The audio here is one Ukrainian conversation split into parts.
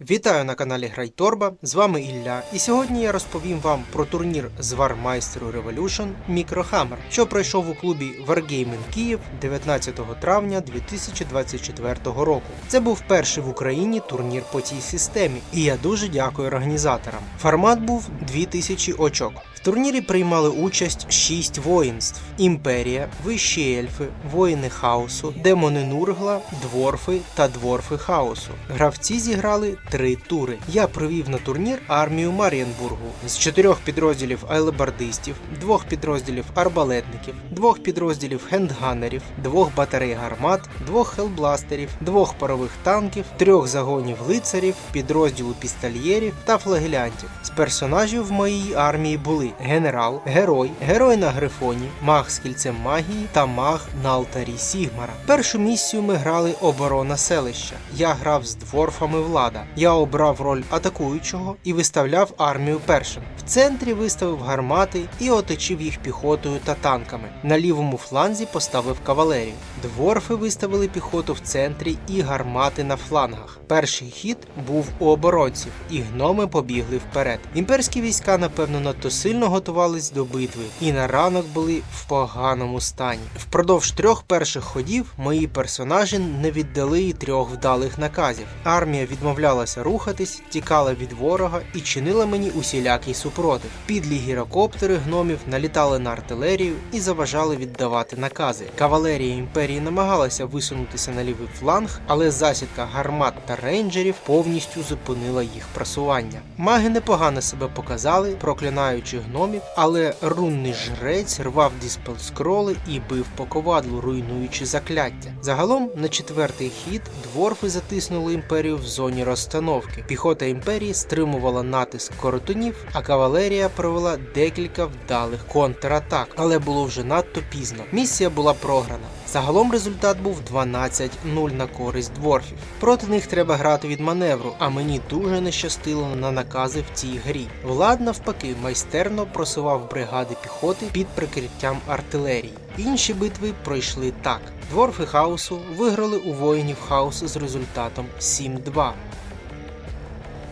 Вітаю на каналі Грайторба, з вами Ілля, і сьогодні я розповім вам про турнір з Вармайстеру Revolution Мікрохаммер, що пройшов у клубі Wargaming Київ 19 травня 2024 року. Це був перший в Україні турнір по цій системі, і я дуже дякую організаторам. Формат був 2000 очок. В турнірі приймали участь 6 воїнств: Імперія, Вищі ельфи, воїни хаосу, демони Нургла, дворфи та дворфи хаосу. Гравці зіграли три тури. Я провів на турнір армію Мар'янбургу з чотирьох підрозділів айлебардистів, двох підрозділів арбалетників, двох підрозділів хендганерів, двох батарей гармат, двох хелбластерів, двох парових танків, трьох загонів лицарів, підрозділу пістольєрів та флагелянтів. З персонажів в моїй армії були генерал, герой, герой на грифоні, маг з кільцем магії та маг на алтарі Сігмара. Першу місію ми грали оборона селища. Я грав з дворфами влада. Я обрав роль атакуючого і виставляв армію першим. В центрі виставив гармати і оточив їх піхотою та танками. На лівому фланзі поставив кавалерію. Дворфи виставили піхоту в центрі і гармати на флангах. Перший хід був у оборонців, і гноми побігли вперед. Імперські війська, напевно, надто сильно готувались до битви і на ранок були в поганому стані. Впродовж трьох перших ходів мої персонажі не віддали і трьох вдалих наказів. Армія відмовлялася рухатись, тікала від ворога і чинила мені усілякий супротив. Підлі гірокоптери гномів налітали на артилерію і заважали віддавати накази. Кавалерія імперії намагалася висунутися на лівий фланг, але засідка гармат та рейнджерів повністю зупинила їх просування. Маги непогано себе показали, проклинаючи гномів, але рунний жрець рвав діспел скроли і бив по ковадлу, руйнуючи закляття. Загалом на четвертий хід дворфи затиснули імперію в зоні розстановки. Піхота імперії стримувала натиск коротунів, а кавалерія провела декілька вдалих контратак, але було вже надто пізно. Місія була програна. Загалом результат був 12-0 на користь дворфів. Проти них треба грати від маневру, а мені дуже не щастило на накази в цій грі. Влад навпаки майстерно просував бригади піхоти під прикриттям артилерії. Інші битви пройшли так: дворфи хаосу виграли у воїнів хаосу з результатом 7-2.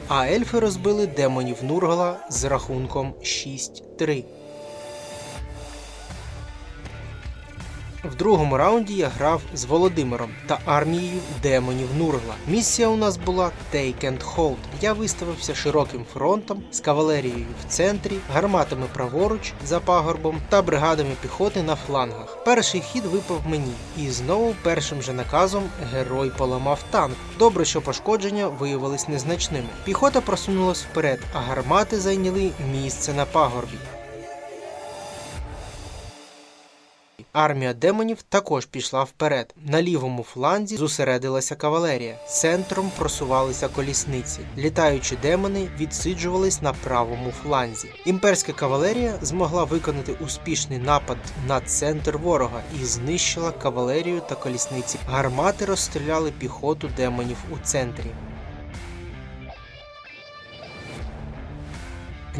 А ельфи розбили демонів Нургала з рахунком 6-3. В другому раунді я грав з Володимиром та армією демонів Нургла. Місія у нас була Take and Hold. Я виставився широким фронтом з кавалерією в центрі, гарматами праворуч за пагорбом та бригадами піхоти на флангах. Перший хід випав мені, і знову першим же наказом герой поламав танк. Добре, що пошкодження виявились незначними. Піхота просунулась вперед, а гармати зайняли місце на пагорбі. Армія демонів також пішла вперед. На лівому фланзі зосередилася кавалерія. Центром просувалися колісниці. Літаючі демони відсиджувались на правому фланзі. Імперська кавалерія змогла виконати успішний напад на центр ворога і знищила кавалерію та колісниці. Гармати розстріляли піхоту демонів у центрі.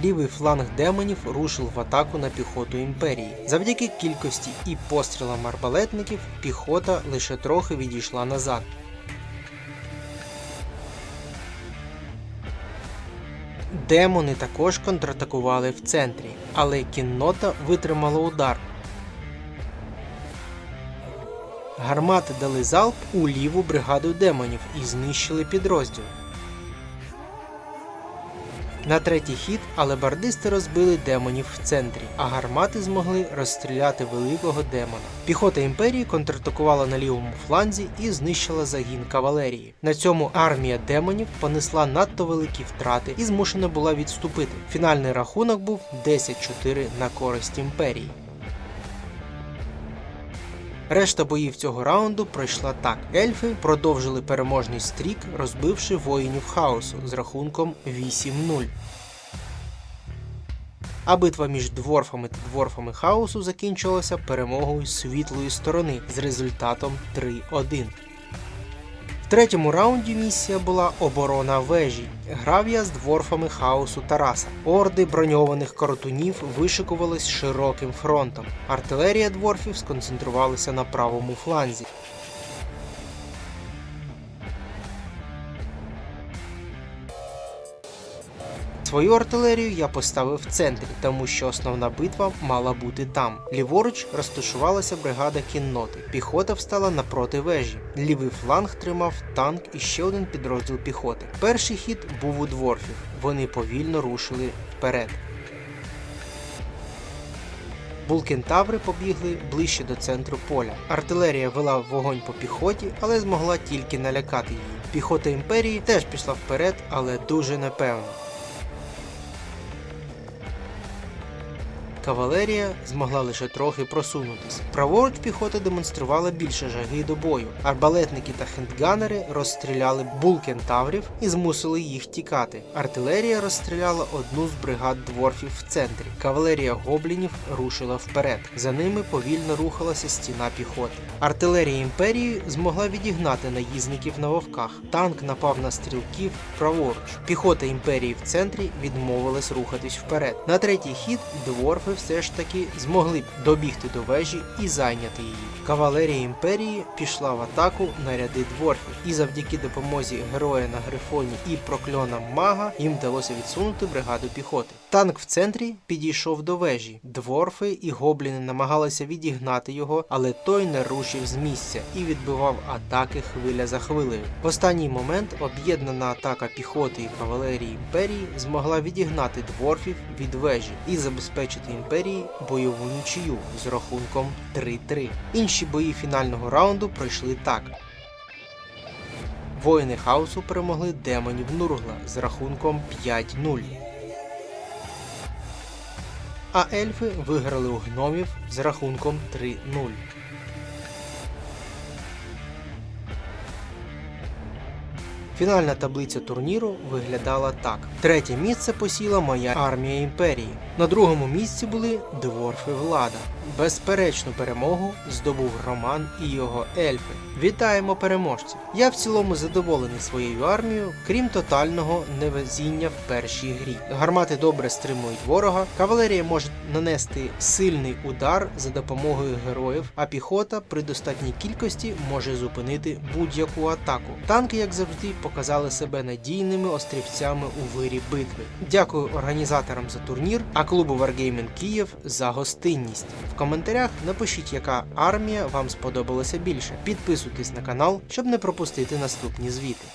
Лівий фланг демонів рушив в атаку на піхоту імперії. Завдяки кількості і пострілам арбалетників піхота лише трохи відійшла назад. Демони також контратакували в центрі, але кіннота витримала удар. Гармати дали залп у ліву бригаду демонів і знищили підрозділ. На третій хід алебардисти розбили демонів в центрі, а гармати змогли розстріляти великого демона. Піхота імперії контратакувала на лівому фланзі і знищила загін кавалерії. На цьому армія демонів понесла надто великі втрати і змушена була відступити. Фінальний рахунок був 10-4 на користь імперії. Решта боїв цього раунду пройшла так: ельфи продовжили переможний стрік, розбивши воїнів хаосу з рахунком 8-0. А битва між дворфами та дворфами хаосу закінчилася перемогою світлої сторони з результатом 3-1. Третьому раунді місія була оборона вежі. Грав я з дворфами хаосу Тараса. Орди броньованих коротунів вишикувались широким фронтом. Артилерія дворфів сконцентрувалася на правому фланзі. Свою артилерію я поставив в центрі, тому що основна битва мала бути там. Ліворуч розташувалася бригада кінноти. Піхота встала напроти вежі. Лівий фланг тримав танк і ще один підрозділ піхоти. Перший хід був у дворфів. Вони повільно рушили вперед. Булкентаври побігли ближче до центру поля. Артилерія вела вогонь по піхоті, але змогла тільки налякати її. Піхота імперії теж пішла вперед, але дуже непевно. Кавалерія змогла лише трохи просунутися. Праворуч піхота демонструвала більше жаги до бою. Арбалетники та хендганери розстріляли булкентаврів і змусили їх тікати. Артилерія розстріляла одну з бригад дворфів в центрі. Кавалерія гоблінів рушила вперед. За ними повільно рухалася стіна піхоти. Артилерія імперії змогла відігнати наїзників на вовках. Танк напав на стрілків праворуч. Піхота імперії в центрі відмовилась рухатись вперед. На третій хід дворфи все ж таки змогли б добігти до вежі і зайняти її. Кавалерія імперії пішла в атаку на ряди дворфів, і завдяки допомозі героя на грифоні і прокльонам мага їм вдалося відсунути бригаду піхоти. Танк в центрі підійшов до вежі. Дворфи і гобліни намагалися відігнати його, але той не рушив з місця і відбивав атаки хвиля за хвилею. В останній момент об'єднана атака піхоти і кавалерії імперії змогла відігнати дворфів від вежі і забезпечити імперії бойову нічию з рахунком 3-3. Інші бої фінального раунду пройшли так. Воїни хаосу перемогли демонів Нургла з рахунком 5-0. А ельфи виграли у гномів з рахунком 3-0. Фінальна таблиця турніру виглядала так: третє місце посіла моя армія імперії. На другому місці були дворфи влада. Безперечну перемогу здобув Роман і його ельфи. Вітаємо переможців! Я в цілому задоволений своєю армією, крім тотального невезіння в першій грі. Гармати добре стримують ворога, кавалерія може нанести сильний удар за допомогою героїв, а піхота при достатній кількості може зупинити будь-яку атаку. Танки, як завжди, показали себе надійними острівцями у вирі битви. Дякую організаторам за турнір, а клубу Wargaming Київ за гостинність. В коментарях напишіть, яка армія вам сподобалася більше. Підписуйтесь на канал, щоб не пропустити наступні звіти.